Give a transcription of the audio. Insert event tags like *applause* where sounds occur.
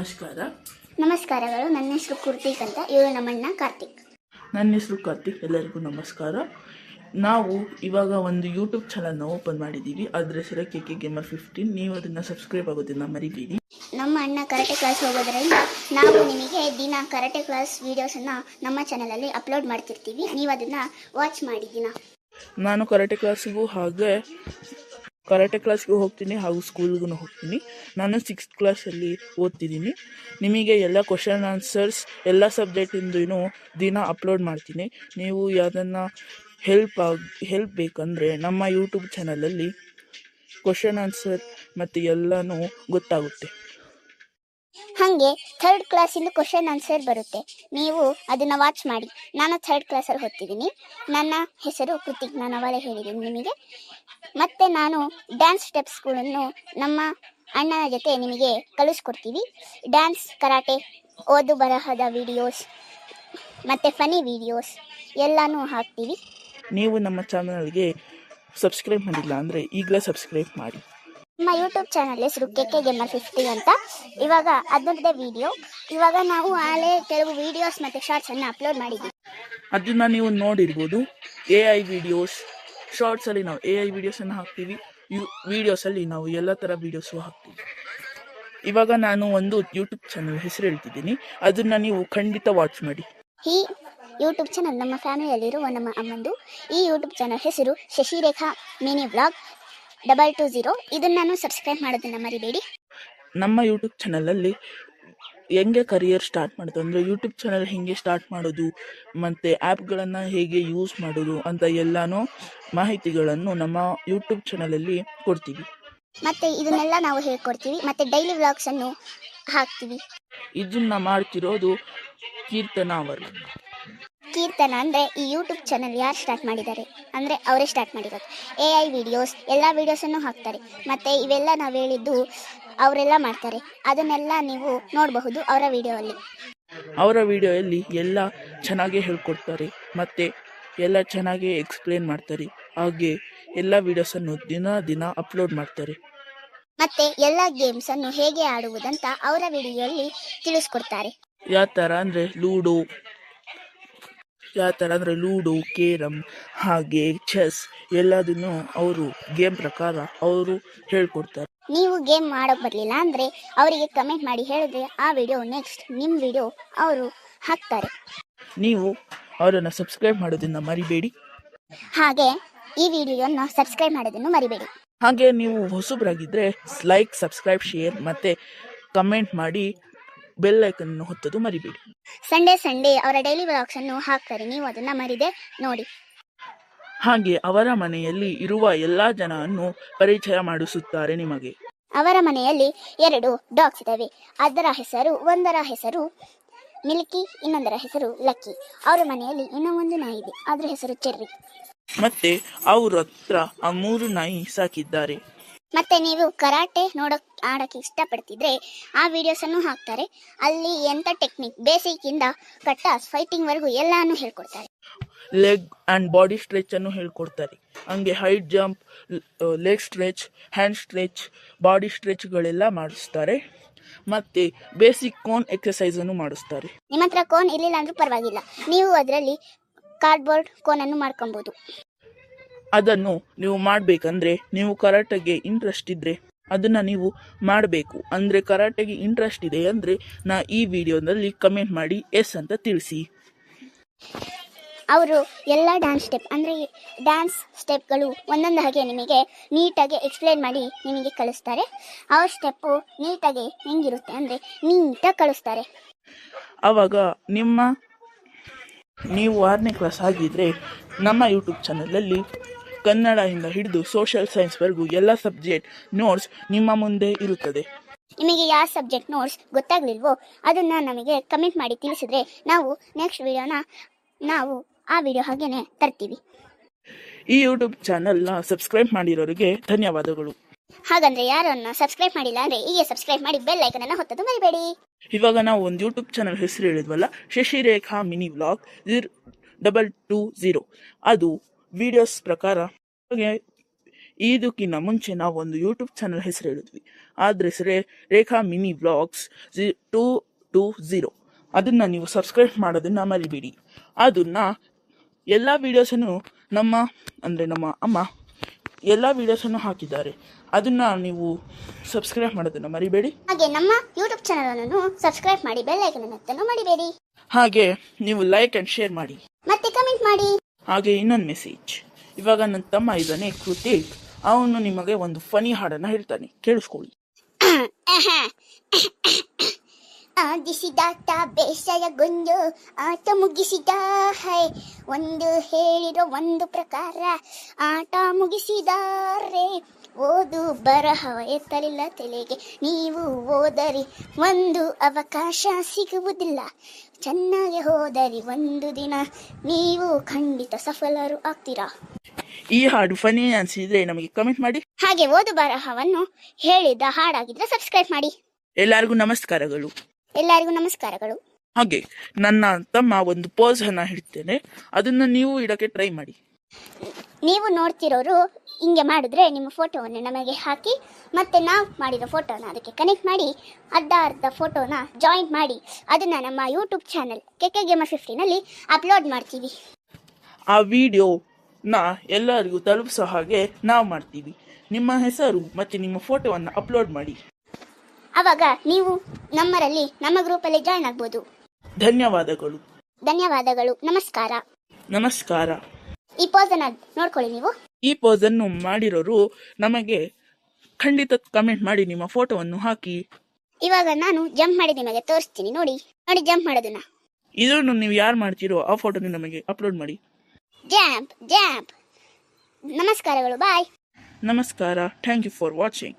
ನಮಸ್ಕಾರ ನಮಸ್ಕಾರಗಳು ನನ್ನ ಹೆಸರು ಕುರ್ತಿಕ್ ಅಂತ ಇವರು ನಮ್ಮಣ್ಣ ಕಾರ್ತಿಕ್. ನನ್ನ ಹೆಸರು ಕಾರ್ತಿಕ್ ಎಲ್ಲರಿಗೂ ನಮಸ್ಕಾರ. ನಾವು ಇವಾಗ ಒಂದು ಯೂಟ್ಯೂಬ್ ಚಾನಲ್ನ ಓಪನ್ ಮಾಡಿದ್ದೀವಿ. ಅದ್ರ ಹೆಸರು ಕೆ ಕೆ ಗೇಮರ್ ಫಿಫ್ಟೀನ್ ನೀವು ಅದನ್ನು ಸಬ್ಸ್ಕ್ರೈಬ್ ಆಗೋದನ್ನ ಮರಿಬೇಡಿ. ನಮ್ಮ ಅಣ್ಣ ಕರಾಟೆ ಕ್ಲಾಸ್ ಹೋಗೋದ್ರಿಂದ ನಾವು ನಿಮಗೆ ದಿನ ಕರಾಟೆ ಕ್ಲಾಸ್ ವೀಡಿಯೋಸನ್ನು ನಮ್ಮ ಚಾನಲಲ್ಲಿ ಅಪ್ಲೋಡ್ ಮಾಡ್ತಿರ್ತೀವಿ. ನೀವು ಅದನ್ನು ವಾಚ್ ಮಾಡಿ ದಿನ. ನಾನು ಕರಾಟೆ ಕ್ಲಾಸಿಗೂ ಹಾಗೆ ಕರಾಟೆ ಕ್ಲಾಸ್ಗೂ ಹೋಗ್ತೀನಿ, ಹಾಗೂ ಸ್ಕೂಲ್ಗೂ ಹೋಗ್ತೀನಿ. ನಾನು ಸಿಕ್ಸ್ತ್ ಕ್ಲಾಸಲ್ಲಿ ಓದ್ತಿದ್ದೀನಿ. ನಿಮಗೆ ಎಲ್ಲ ಕ್ವಶನ್ ಆನ್ಸರ್ಸ್ ಎಲ್ಲ ಸಬ್ಜೆಕ್ಟಿಂದೂ ದಿನ ಅಪ್ಲೋಡ್ ಮಾಡ್ತೀನಿ. ನೀವು ಯಾವುದನ್ನು ಹೆಲ್ಪ್ ಆಗಿ ಹೆಲ್ಪ್ ಬೇಕಂದರೆ ನಮ್ಮ ಯೂಟ್ಯೂಬ್ ಚಾನಲಲ್ಲಿ ಕ್ವಶನ್ ಆನ್ಸರ್ ಮತ್ತು ಎಲ್ಲನೂ ಗೊತ್ತಾಗುತ್ತೆ. ಹಾಗೆ ಥರ್ಡ್ ಕ್ಲಾಸಿಂದು ಕ್ವಶನ್ ಆನ್ಸರ್ ಬರುತ್ತೆ. ನೀವು ಅದನ್ನು ವಾಚ್ ಮಾಡಿ. ನಾನು ಥರ್ಡ್ ಕ್ಲಾಸಲ್ಲಿ ಓದ್ತಿದ್ದೀನಿ ನನ್ನ ಹೆಸರು ಕೃತಿಕ್ ನಾನು ಅವಳೇ ಹೇಳಿದ್ದೀನಿ ನಿಮಗೆ. ಮತ್ತೆ ನಾನು ಡ್ಯಾನ್ಸ್ ಸ್ಟೆಪ್ಸ್ಗಳನ್ನು ನಮ್ಮ ಅಣ್ಣನ ಜೊತೆ ನಿಮಗೆ ಕಳಿಸ್ಕೊಡ್ತೀವಿ. ಡ್ಯಾನ್ಸ್ ಕರಾಟೆ ಓದು ಬರಹದ ವಿಡಿಯೋಸ್ ಮತ್ತು ಫನಿ ವಿಡಿಯೋಸ್ ಎಲ್ಲನೂ ಹಾಕ್ತೀವಿ. ನೀವು ನಮ್ಮ ಚಾನಲ್ಗೆ ಸಬ್ಸ್ಕ್ರೈಬ್ ಮಾಡಿಲ್ಲ ಅಂದರೆ ಈಗಲೇ ಸಬ್ಸ್ಕ್ರೈಬ್ ಮಾಡಿ. ನಮ್ಮ ಯೂಟ್ಯೂಬ್ ಚಾನಲ್ ಹೆಸರು ಕೆ ಕೆ ಗೇಮರ್ ಫಿಫ್ಟಿ ಅಂತ. ಇವಾಗ ಅದರದ್ದೇ ವಿಡಿಯೋ ಇವಾಗ ನಾವು ಆಲೇ ಕೆಲವು ವಿಡಿಯೋಸ್ ಮತ್ತು ಶಾರ್ಟ್ಸನ್ನು ಅಪ್ಲೋಡ್ ಮಾಡಿದ್ದೀವಿ ಅದನ್ನ ನೀವು ನೋಡಿರ್ಬೋದು ಎ ಐ ವಿಡಿಯೋಸ್ ಶಾರ್ಟ್ಸಲ್ಲಿ ನಾವು ಎ ಐ ವಿಡಿಯೋಸನ್ನು ಹಾಕ್ತೀವಿ. ಯು ವಿಡಿಯೋಸಲ್ಲಿ ನಾವು ಎಲ್ಲ ಥರ ವಿಡಿಯೋಸು ಹಾಕ್ತೀವಿ. ಇವಾಗ ನಾನು ಒಂದು ಯೂಟ್ಯೂಬ್ ಚಾನಲ್ ಹೆಸರು ಹೇಳ್ತಿದ್ದೀನಿ. ಅದನ್ನ ನೀವು ಖಂಡಿತ ವಾಚ್ ಮಾಡಿ. ಈ ಯೂಟ್ಯೂಬ್ ಚಾನಲ್ ನಮ್ಮ ಫ್ಯಾಮಿಲಿಯಲ್ಲಿರುವ ನಮ್ಮ ಅಮ್ಮಂದು. ಈ ಯೂಟ್ಯೂಬ್ ಚಾನಲ್ ಹೆಸರು Shashirekha mini vlog double two zero ಇದನ್ನು ನಾನು ಸಬ್ಸ್ಕ್ರೈಬ್ ಮಾಡೋದನ್ನ ಮರಿಬೇಡಿ. ನಮ್ಮ ಯೂಟ್ಯೂಬ್ ಚಾನಲಲ್ಲಿ ಹೆಂಗೆ ಕರಿಯರ್ ಸ್ಟಾರ್ಟ್ ಮಾಡೋದು? ಅಂದರೆ ಯೂಟ್ಯೂಬ್ ಚಾನಲ್ ಹೇಗೆ ಸ್ಟಾರ್ಟ್ ಮಾಡೋದು? ಮತ್ತು ಆ್ಯಪ್ಗಳನ್ನು ಹೇಗೆ ಯೂಸ್ ಮಾಡೋದು? ಅಂತ ಎಲ್ಲನೂ ಮಾಹಿತಿಗಳನ್ನು ನಮ್ಮ ಯೂಟ್ಯೂಬ್ ಚಾನಲಲ್ಲಿ ಕೊಡ್ತೀವಿ. ಮತ್ತು ಇದನ್ನೆಲ್ಲ ನಾವು ಹೇಳ್ಕೊಡ್ತೀವಿ. ಮತ್ತು ಡೈಲಿ ವ್ಲಾಗ್ಸನ್ನು ಹಾಕ್ತೀವಿ. ಇದನ್ನ ಮಾಡ್ತಿರೋದು ಕೀರ್ತನ ಅವರು ಕೀರ್ತನ ಅಂದರೆ ಈ ಯೂಟ್ಯೂಬ್ ಚಾನಲ್ ಯಾರು ಸ್ಟಾರ್ಟ್ ಮಾಡಿದ್ದಾರೆ? ಅಂದರೆ ಅವರೇ ಸ್ಟಾರ್ಟ್ ಮಾಡಿರೋದು. ಎ ಐ ವಿಡಿಯೋಸ್ ಎಲ್ಲ ವೀಡಿಯೋಸನ್ನು ಹಾಕ್ತಾರೆ. ಮತ್ತು ಇವೆಲ್ಲ ನಾವು ಹೇಳಿದ್ದು ಅವರೆಲ್ಲ ಮಾಡ್ತಾರೆ. ಅದನ್ನೆಲ್ಲ ನೀವು ನೋಡಬಹುದು ಅವರ ವಿಡಿಯೋಲ್ಲಿ ಅವರ ವಿಡಿಯೋಯಲ್ಲಿ ಎಲ್ಲ ಚೆನ್ನಾಗೇ ಹೇಳ್ಕೊಡ್ತಾರೆ. ಮತ್ತು ಎಲ್ಲ ಚೆನ್ನಾಗೇ ಎಕ್ಸ್ಪ್ಲೇನ್ ಮಾಡ್ತಾರೆ. ಹಾಗೆ ಎಲ್ಲ ವಿಡಿಯೋಸನ್ನು ದಿನ ದಿನ ಅಪ್ಲೋಡ್ ಮಾಡ್ತಾರೆ. ಮತ್ತೆ ಎಲ್ಲ ಗೇಮ್ಸನ್ನು ಹೇಗೆ ಆಡುವುದಂತ ಅವರ ವಿಡಿಯೋಲ್ಲಿ ತಿಳಿಸ್ಕೊಡ್ತಾರೆ. ಯಾವ ಥರ ಅಂದರೆ ಲೂಡೋ. ಯಾವ ಥರ ಅಂದರೆ ಲೂಡೋ ಕೇರಮ್ ಹಾಗೆ ಚೆಸ್ ಎಲ್ಲದನ್ನು ಅವರು ಗೇಮ್ ಪ್ರಕಾರ ಅವರು ಹೇಳ್ಕೊಡ್ತಾರೆ. ನೀವು ಗೇಮ್ ಮಾಡೋಕೆ ಬರಲಿಲ್ಲ ಅಂದರೆ ಅವರಿಗೆ ಕಮೆಂಟ್ ಮಾಡಿ ಹೇಳಿದ್ರೆ ಆ ವಿಡಿಯೋ ನೆಕ್ಸ್ಟ್ ನಿಮ್ಮ ವಿಡಿಯೋ ಅವರು ಹಾಕ್ತಾರೆ. ನೀವು ಅವರನ್ನು ಸಬ್ಸ್ಕ್ರೈಬ್ ಮಾಡೋದನ್ನು ಮರಿಬೇಡಿ. ಹಾಗೆ ಈ ವಿಡಿಯೋನ ಸಬ್ಸ್ಕ್ರೈಬ್ ಮಾಡೋದನ್ನು ಮರಿಬೇಡಿ. ಹಾಗೆ ನೀವು ಹೊಸಬ್ರಾಗಿದ್ದರೆ ಲೈಕ್ ಸಬ್ಸ್ಕ್ರೈಬ್ ಶೇರ್ ಮತ್ತು ಕಮೆಂಟ್ ಮಾಡಿ. ಬೆಲ್ ಐಕನ್ನು ಹೊತ್ತದು ಮರಿಬೇಡಿ. ಸಂಡೇ ಸಂಡೇ ಅವರ ಡೈಲಿ ವ್ಲಾಗ್ಸನ್ನು ಹಾಕ್ತಾರೆ. ನೀವು ಅದನ್ನ ಮರಿದೆ ನೋಡಿ. ಹಾಗೆ ಅವರ ಮನೆಯಲ್ಲಿ ಇರುವ ಎಲ್ಲಾ ಜನವನ್ನು ಪರಿಚಯ ಮಾಡಿಸುತ್ತಾರೆ ನಿಮಗೆ. ಅವರ ಮನೆಯಲ್ಲಿ ಎರಡು ಡಾಗ್ಸ್ ಇದ್ದಾವೆ. ಅದರ ಹೆಸರು ಒಂದರ ಹೆಸರು ಮಿಲ್ಕಿ ಇನ್ನೊಂದರ ಹೆಸರು ಲಕ್ಕಿ ಅವರ ಮನೆಯಲ್ಲಿ ಇನ್ನೂ ಒಂದು ನಾಯಿ ಇದೆ. ಅದರ ಹೆಸರು ಚೆರ್ರಿ ಮತ್ತೆ ಅವ್ರ ಹತ್ರ ಆ ಮೂರು ನಾಯಿ ಸಾಕಿದ್ದಾರೆ. ಮತ್ತೆ ನೀವು ಕರಾಟೆ ನೋಡಕ್ ಆಡಕ್ಕೆ ಇಷ್ಟಪಡ್ತಿದ್ರೆ ಆ ವಿಡಿಯೋಸ್ ಅನ್ನು ಹಾಕ್ತಾರೆ. ಅಲ್ಲಿ ಎಂತ ಟೆಕ್ನಿಕ್ ಬೇಸಿಕ್ ಇಂದ ಕಟ್ಟಾಸ್ ಫೈಟಿಂಗ್ ವರೆಗೂ ಎಲ್ಲಾನು ಹೇಳ್ಕೊಡ್ತಾರೆ. ಲೆಗ್ ಅಂಡ್ ಬಾಡಿ ಸ್ಟ್ರೆಚ್ ಅನ್ನು ಹೇಳ್ಕೊಡ್ತಾರೆ. ಹಂಗೆ height jump leg stretch hand stretch body ಸ್ಟ್ರೆಚ್ಗಳೆಲ್ಲ ಮಾಡಿಸ್ತಾರೆ. ಮತ್ತೆ ಬೇಸಿಕ್ ಕೋನ್ ಎಕ್ಸಸೈಸನ್ನು ಮಾಡಿಸ್ತಾರೆ. ನಿಮ್ಮ ಹತ್ರ ಕೋನ್ ಇರಲಿಲ್ಲ ಅಂದ್ರೂ ಪರವಾಗಿಲ್ಲ. ನೀವು ಅದರಲ್ಲಿ ಕಾರ್ಡ್ಬೋರ್ಡ್ ಅನ್ನು ಮಾಡ್ಕೊಬೋದು. ಅದನ್ನು ನೀವು ಮಾಡಬೇಕಂದ್ರೆ ನೀವು ಕರಾಟೆಗೆ ಇಂಟ್ರೆಸ್ಟ್ ಇದ್ದರೆ ಅದನ್ನು ನೀವು ಮಾಡಬೇಕು. ಅಂದರೆ ಕರಾಟೆಗೆ ಇಂಟ್ರೆಸ್ಟ್ ಇದೆ ಅಂದರೆ ನಾ ಈ ವಿಡಿಯೋದಲ್ಲಿ ಕಮೆಂಟ್ ಮಾಡಿ ಎಸ್ ಅಂತ ತಿಳಿಸಿ. ಅವರು ಎಲ್ಲ ಡ್ಯಾನ್ಸ್ ಸ್ಟೆಪ್ ಅಂದರೆ ಡ್ಯಾನ್ಸ್ ಸ್ಟೆಪ್ಗಳು ಒಂದೊಂದು ಹಾಗೆ ನಿಮಗೆ ನೀಟಾಗಿ ಎಕ್ಸ್ಪ್ಲೇನ್ ಮಾಡಿ ನಿಮಗೆ ಕಳಿಸ್ತಾರೆ. ಅವ್ರ ಸ್ಟೆಪ್ಪು ನೀಟಾಗಿ ಹೆಂಗಿರುತ್ತೆ ಅಂದರೆ ನೀಟಾಗಿ ಕಳಿಸ್ತಾರೆ. ಆವಾಗ ನಿಮ್ಮ ನೀವು ಆರನೇ ಕ್ಲಾಸ್ ಆಗಿದ್ದರೆ ನಮ್ಮ ಯೂಟ್ಯೂಬ್ ಚಾನಲಲ್ಲಿ ಕನ್ನಡದಿಂದ ಹಿಡಿದು ಸೋಷಿಯಲ್ ಸೈನ್ಸ್ವರೆಗೂ ಎಲ್ಲ ಸಬ್ಜೆಕ್ಟ್ ನೋಟ್ಸ್ ನಿಮ್ಮ ಮುಂದೆ ಇರುತ್ತದೆ. ನಿಮಗೆ ಯಾವ ಸಬ್ಜೆಕ್ಟ್ ನೋಟ್ಸ್ ಗೊತ್ತಾಗಲಿಲ್ವೋ ಅದನ್ನು ನಮಗೆ ಕಮೆಂಟ್ ಮಾಡಿ ತಿಳಿಸಿದ್ರೆ ನಾವು ನೆಕ್ಸ್ಟ್ ವಿಡಿಯೋನ ನಾವು ಆ ವಿಡಿಯೋ ಹಾಗೇನೆ ತರ್ತೀವಿ. ಈ ಯೂಟ್ಯೂಬ್ ಚಾನಲ್ನ ಸಬ್ಸ್ಕ್ರೈಬ್ ಮಾಡಿರೋರಿಗೆ ಧನ್ಯವಾದಗಳು. ಹಾಗಂದ್ರೆ ಯಾರನ್ನ ಸಬ್ಸ್ಕ್ರೈಬ್ ಮಾಡಿಲ್ಲ ಅಂದ್ರೆ ಈಗ ಸಬ್ಸ್ಕ್ರೈಬ್ ಮಾಡಿ ಬೆಲ್ ಐಕನ್ ಅನ್ನ ಹೊತ್ತದು ಮರಿಬೇಡಿ. ಇವಾಗ ನಾವು ಒಂದು ಯೂಟ್ಯೂಬ್ ಚಾನಲ್ ಹೆಸರು ಹೇಳಿದ್ವಲ್ಲ Shashirekha mini vlog double two zero ಅದು ವಿಡಿಯೋಸ್ ಪ್ರಕಾರ ಇದಕ್ಕಿಂತ ಮುಂಚೆ ನಾವು ಒಂದು ಯೂಟ್ಯೂಬ್ ಚಾನಲ್ ಹೆಸರು ಹೇಳಿದ್ವಿ. ಆದರೆ ಹೆಸರೇ Rekha mini blogs G two two zero. ಅದನ್ನು ನೀವು ಸಬ್ಸ್ಕ್ರೈಬ್ ಮಾಡೋದನ್ನು ಮರಿಬೇಡಿ. ಅದನ್ನು ಎಲ್ಲ ವೀಡಿಯೋಸನ್ನು ನಮ್ಮ ಅಂದರೆ ನಮ್ಮ ಅಮ್ಮ ಎಲ್ಲ ವೀಡಿಯೋಸನ್ನು ಹಾಕಿದ್ದಾರೆ. ಅದನ್ನು ನೀವು ಸಬ್ಸ್ಕ್ರೈಬ್ ಮಾಡೋದನ್ನು ಮರಿಬೇಡಿ. ಹಾಗೆ ನಮ್ಮ ಯೂಟ್ಯೂಬ್ ಚಾನಲ್ ಅನ್ನು ಸಬ್ಸ್ಕ್ರೈಬ್ ಮಾಡಿ ಬೆಲ್ ಐಕನ್ ಅನ್ನು ಮಡಿಬೇಡಿ ಹಾಗೆ ನೀವು ಲೈಕ್ ಆ್ಯಂಡ್ ಶೇರ್ ಮಾಡಿ. ಮತ್ತೆ ಕಮೆಂಟ್ ಮಾಡಿ. ಹಾಗೆ ಇನ್ನೊಂದು ಮೆಸೇಜ್ ಇವಾಗ ನನ್ನ ತಮ್ಮ ಇದ್ದಾನೆ, ಕೃತಿಕ್. ಅವನು ನಿಮಗೆ ಒಂದು ಫನಿ ಹಾಡನ್ನು ಹೇಳ್ತಾನೆ. ಕೇಳಿಸ್ಕೊಳ್ಳಿ. *coughs* *coughs* *coughs* ಆದಿಸಿದಾತ ಬೇಸರಗೊಂಡು ಆಟ ಮುಗಿಸಿದ ಹೈ. ಒಂದು ಹೇಳಿರೋ ಒಂದು ಪ್ರಕಾರ ಆಟ ಮುಗಿಸಿದಾರೆ ಓದು ಬರಹ ಎತ್ತಲಿಲ್ಲ ತಲೆಗೆ ನೀವು ಓದರಿ. ಒಂದು ಅವಕಾಶ ಸಿಗುವುದಿಲ್ಲ. ಚೆನ್ನಾಗಿ ಹೋದರಿ ಒಂದು ದಿನ. ನೀವು ಖಂಡಿತ ಸಫಲರು ಆಗ್ತೀರಾ? ಈ ಹಾಡು ಫನಿ ಅನಿಸಿದ್ರೆ ನಮಗೆ ಕಮೆಂಟ್ ಮಾಡಿ. ಹಾಗೆ ಓದು ಬರಹವನ್ನು ಹೇಳಿದ ಹಾಡಾಗಿದ್ರೆ ಸಬ್ಸ್ಕ್ರೈಬ್ ಮಾಡಿ. ಎಲ್ಲರಿಗೂ ನಮಸ್ಕಾರಗಳು. ಎಲ್ಲರಿಗೂ ನಮಸ್ಕಾರಗಳು. ಹಾಗೆ ನನ್ನ ತಮ್ಮ ಒಂದು ಪೋಸ್ ಅನ್ನ ಹಿಡ್ತೇನೆ. ಅದನ್ನ ನೀವು ಇಡಕ್ಕೆ ಟ್ರೈ ಮಾಡಿ. ನೀವು ನೋಡ್ತಿರೋರು ಹಿಂಗೆ ಮಾಡಿದ್ರೆ ನಿಮ್ಮ ಫೋಟೋವನ್ನು ನಮಗೆ ಹಾಕಿ ಮತ್ತೆ ನಾವು ಮಾಡಿದ ಫೋಟೋನ ಅದಕ್ಕೆ ಕನೆಕ್ಟ್ ಮಾಡಿ ಅರ್ಧ ಅರ್ಧ ಫೋಟೋನ ಜಾಯಿಂಟ್ ಮಾಡಿ ಅದನ್ನು ನಮ್ಮ YouTube channel K K gamer ಫಿಫ್ಟಿನಲ್ಲಿ upload ಮಾಡ್ತೀವಿ. ಆ ವಿಡಿಯೋನ ಎಲ್ಲರಿಗೂ ತಲುಪಿಸೋ ಹಾಗೆ ನಾವು ಮಾಡ್ತೀವಿ. ನಿಮ್ಮ ಹೆಸರು ಮತ್ತು ನಿಮ್ಮ ಫೋಟೋವನ್ನು ಅಪ್ಲೋಡ್ ಮಾಡಿ. ಆವಾಗ ನೀವು ನಮ್ಮರಲ್ಲಿ ನಮ್ಮ ಗ್ರೂಪಲ್ಲಿ ಜಾಯ್ನ್ ಆಗ್ಬೋದು. ಧನ್ಯವಾದಗಳು. ಧನ್ಯವಾದಗಳು. ನಮಸ್ಕಾರ. ನಮಸ್ಕಾರ. ಈ ಪೋಸನ್ನು ನೋಡ್ಕೊಳ್ಳಿ ನೀವು. ಈ ಪೋಸನ್ನು ಮಾಡಿರೋರು ನಮಗೆ ಖಂಡಿತ ಕಮೆಂಟ್ ಮಾಡಿ ನಿಮ್ಮ ಫೋಟೋವನ್ನು ಹಾಕಿ. ಇವಾಗ ನಾನು ಜಂಪ್ ಮಾಡಿ ನಿಮಗೆ ತೋರಿಸ್ತೀನಿ. ನೋಡಿ ನೋಡಿ ಜಂಪ್ ಮಾಡೋದನ್ನ. ಇದನ್ನು ನೀವು ಯಾರು ಮಾಡ್ತೀರೋ ಆ ಫೋಟೋ ನಮಗೆ ಅಪ್ಲೋಡ್ ಮಾಡಿ. ಜಂಪ್ ಜಂಪ್ ನಮಸ್ಕಾರಗಳು. ಬಾಯ್ ನಮಸ್ಕಾರ. Thank you for watching